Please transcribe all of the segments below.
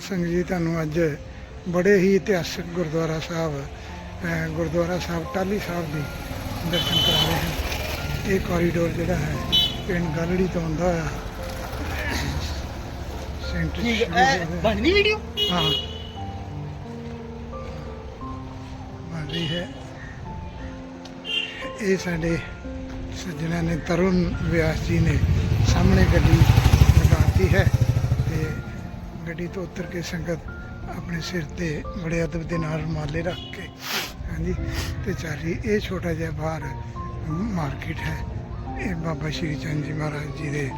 ਸਿੰਘ ਜੀ ਤੁਹਾਨੂੰ ਅੱਜ ਬੜੇ ਹੀ ਇਤਿਹਾਸਕ ਗੁਰਦੁਆਰਾ ਸਾਹਿਬ ਗੁਰਦੁਆਰਾ ਸਾਹਿਬ ਟਾਲੀ ਸਾਹਿਬ ਦੇ ਦਰਸ਼ਨ ਕਰਾ ਰਹੇ ਹਾਂ। ਇਹ ਕੋਰੀਡੋਰ ਜਿਹੜਾ ਹੈ ਪਿੰਡ ਗਲੜੀ ਤੋਂ ਆਉਂਦਾ ਹੋਇਆ ਸੈਂਟਰ ਠੀਕ ਹੈ ਹੋ ਗਿਆ। ਬਣਨੀ ਵੀਡੀਓ ਹਾਂ। ਬਣ ਰਹੀ ਹੈ। ਇਹ ਸਾਡੇ ਸੱਜਣਾ ਨੇ ਤਰੁਣ ਵਿਆਸ ਜੀ ਨੇ ਸਾਹਮਣੇ ਗੱਡੀ ਲਗਾਤੀ ਹੈ। ਗੱਡੀ ਤੋਂ ਉਤਰ ਕੇ ਸੰਗਤ ਆਪਣੇ ਸਿਰ ਤੇ ਬੜੇ ਅਦਬ ਦੇ ਨਾਲ ਰੁਮਾਲੇ ਰੱਖ ਕੇ, ਹਾਂਜੀ, ਤੇ ਚੱਲ ਰਹੀ ਇਹ ਛੋਟਾ ਜਿਹਾ ਬਾਹਰ ਮਾਰਕੀਟ ਹੈ। ਇਹ ਬਾਬਾ ਸ਼੍ਰੀ ਚੰਦ ਜੀ ਮਹਾਰਾਜ ਜੀ ਦੇ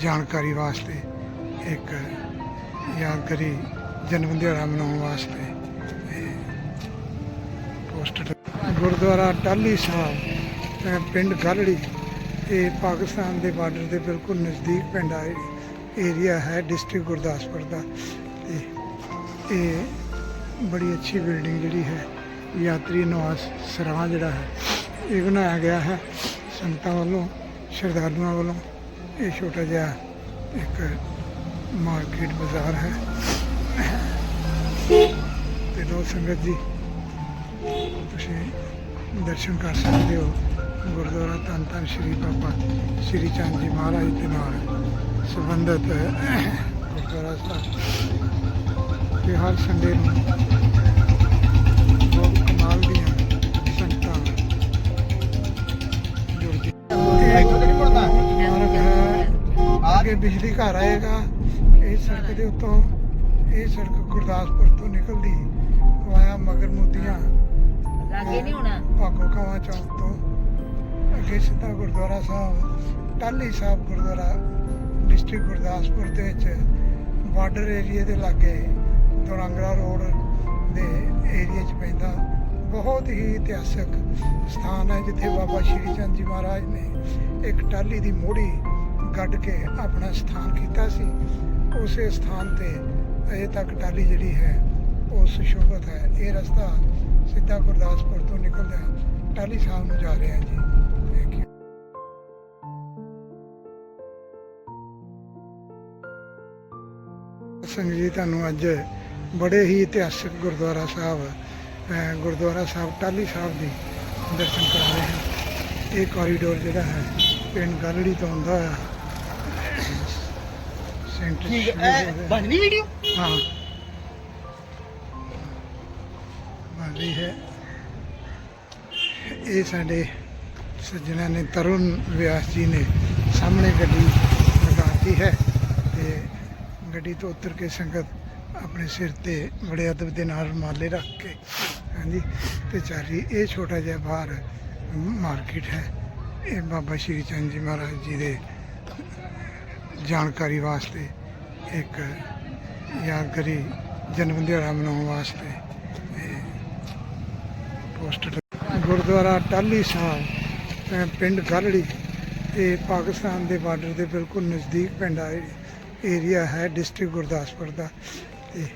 ਜਾਣਕਾਰੀ ਵਾਸਤੇ ਇੱਕ ਯਾਦਗਾਰੀ ਜਨਮ ਦਿਹਾੜਾ ਮਨਾਉਣ ਵਾਸਤੇ ਇਹ ਪੋਸਟਰ ਗੁਰਦੁਆਰਾ ਟਾਲੀ ਸਾਹਿਬ ਪਿੰਡ ਗਲੜੀ ਇਹ ਪਾਕਿਸਤਾਨ ਦੇ ਬਾਰਡਰ ਦੇ ਬਿਲਕੁਲ ਨਜ਼ਦੀਕ ਪਿੰਡ ਆ ਏਰੀਆ ਹੈ ਡਿਸਟ੍ਰਿਕਟ ਗੁਰਦਾਸਪੁਰ ਦਾ। ਤੇ ਇਹ ਬੜੀ ਅੱਛੀ ਬਿਲਡਿੰਗ ਜਿਹੜੀ ਹੈ, ਯਾਤਰੀ ਨਿਵਾਸ ਸਰਾਂ ਜਿਹੜਾ ਹੈ, ਇਹ ਬਣਾਇਆ ਗਿਆ ਹੈ। ਸੰਗਤਾਂ ਵੱਲੋਂ, ਸ਼ਰਧਾਲੂਆਂ ਵੱਲੋਂ ਇਹ ਛੋਟਾ ਜਿਹਾ ਇੱਕ ਮਾਰਕੀਟ ਬਾਜ਼ਾਰ ਹੈ। ਤੇ ਲੋ ਸੰਗਤ ਜੀ, ਤੁਸੀਂ ਦਰਸ਼ਨ ਕਰ ਸਕਦੇ ਹੋ। ਗੁਰਦੁਆਰਾ ਧੰਨ ਧੰਨ ਸ਼੍ਰੀ ਬਾਬਾ, ਸ਼੍ਰੀ ਚੰਦ ਜੀ ਮਹਾਰਾਜ ਦੇ ਨਾਲ। ਸੰਬੰਧਿਤ ਗੁਰਦੁਆਰਾ ਸਾਹਿਬ। ਤੇ ਹਰ ਸੰਡੇ ਨੂੰ ਬਹੁਤ ਕਮਾਲ ਦੀਆਂ ਸੰਗਤਾਂ ਜੁੜਦੀਆਂ। ਆਗੇ ਬਿਜਲੀ ਘਰ ਆਏਗਾ। ਇਹ ਸੜਕ ਦੇ ਉੱਤੋਂ ਇਹ ਸੜਕ ਗੁਰਦਾਸਪੁਰ ਤੋਂ ਨਿਕਲਦੀ ਵਾਇਆ ਮਗਰ ਮੁੱਦੀਆਂ ਲਾਗੇ ਨਹੀਂ ਹੋਣਾ। ਭਾਗੋ ਕਾਵਾ ਚੌਕ ਤੋਂ। ਅੱਗੇ ਸਿੱਧਾ ਗੁਰਦੁਆਰਾ ਸਾਹਿਬ। ਟਾਲੀ ਸਾਹਿਬ ਗੁਰਦੁਆਰਾ। ਡਿਸਟ੍ਰਿਕਟ ਗੁਰਦਾਸਪੁਰ ਦੇ ਵਿੱਚ ਬਾਰਡਰ ਏਰੀਆ ਦੇ ਲਾਗੇ ਦੁਰੰਗਰਾ ਰੋਡ ਦੇ ਏਰੀਆ 'ਚ ਪੈਂਦਾ। ਬਹੁਤ ਹੀ ਇਤਿਹਾਸਕ ਸਥਾਨ ਹੈ, ਜਿੱਥੇ ਬਾਬਾ ਸ਼੍ਰੀ ਚੰਦ ਜੀ ਮਹਾਰਾਜ ਨੇ ਇੱਕ ਟਾਲੀ ਦੀ ਮੋੜੀ ਗੱਡ ਕੇ ਆਪਣਾ ਸਥਾਨ ਕੀਤਾ ਸੀ। ਉਸੇ ਸਥਾਨ ਤੇ ਅਜੇ ਤੱਕ ਟਾਲੀ ਜਿਹੜੀ ਹੈ, ਉਹ ਸੁਸ਼ੋਭਿਤ ਹੈ। ਇਹ ਰਸਤਾ ਸਿੱਧਾ ਗੁਰਦਾਸਪੁਰ ਤੋਂ ਨਿਕਲਦਾ ਟਾਲੀ ਸਾਹਿਬ ਨੂੰ ਜਾ ਰਿਹਾ ਜੀ। ਥੈਂਕ ਯੂ ਸਿੰਘ ਜੀ ਤੁਹਾਨੂੰ ਅੱਜ ਬੜੇ ਹੀ ਇਤਿਹਾਸਕ ਗੁਰਦੁਆਰਾ ਸਾਹਿਬ ਗੁਰਦੁਆਰਾ ਸਾਹਿਬ ਟਾਲੀ ਸਾਹਿਬ ਦੇ ਦਰਸ਼ਨ ਕਰਾ ਰਹੇ ਹਾਂ। ਇਹ ਕੋਰੀਡੋਰ ਜਿਹੜਾ ਹੈ ਪਿੰਡ ਗਲੜੀ ਤੋਂ ਸੈਂਟਰ ਸ਼ੁਰੂ ਹੈ ਹੋ ਗਿਆ। ਬਣਨੀ ਵੀਡੀਓ ਹਾਂ। ਬਣ ਰਹੀ ਹੈ। ਇਹ ਸਾਡੇ ਸੱਜਣਾ ਨੇ ਤਰੁਣ ਵਿਆਸ ਜੀ ਨੇ ਸਾਹਮਣੇ ਗੱਡੀ ਲਗਾਤੀ ਹੈ। ਗੱਡੀ ਤੋਂ ਉਤਰ ਕੇ ਸੰਗਤ ਆਪਣੇ ਸਿਰ ਤੇ ਬੜੇ ਅਦਬ ਦੇ ਨਾਲ ਰੁਮਾਲੇ ਰੱਖ ਕੇ, ਹਾਂਜੀ, ਤੇ ਚੱਲ ਰਹੀ ਇਹ ਛੋਟਾ ਜਿਹਾ ਬਾਹਰ ਮਾਰਕੀਟ ਹੈ। ਇਹ ਬਾਬਾ ਸ਼੍ਰੀ ਚੰਦ ਜੀ ਮਹਾਰਾਜ ਜੀ ਦੇ ਜਾਣਕਾਰੀ ਵਾਸਤੇ ਇੱਕ ਯਾਦਗਾਰੀ ਜਨਮ ਦਿਹਾੜਾ ਮਨਾਉਣ ਵਾਸਤੇ ਇਹ ਪੋਸਟਰ ਗੁਰਦੁਆਰਾ ਟਾਲੀ ਸਾਹਿਬ, ਅਹ ਪਿੰਡ ਗਲੜੀ, ਇਹ ਪਾਕਿਸਤਾਨ ਦੇ ਬਾਰਡਰ ਦੇ ਬਿਲਕੁਲ ਨਜ਼ਦੀਕ ਪਿੰਡ ਆ ਏਰੀਆ ਹੈ ਡਿਸਟ੍ਰਿਕਟ ਗੁਰਦਾਸਪੁਰ ਦਾ। ਤੇ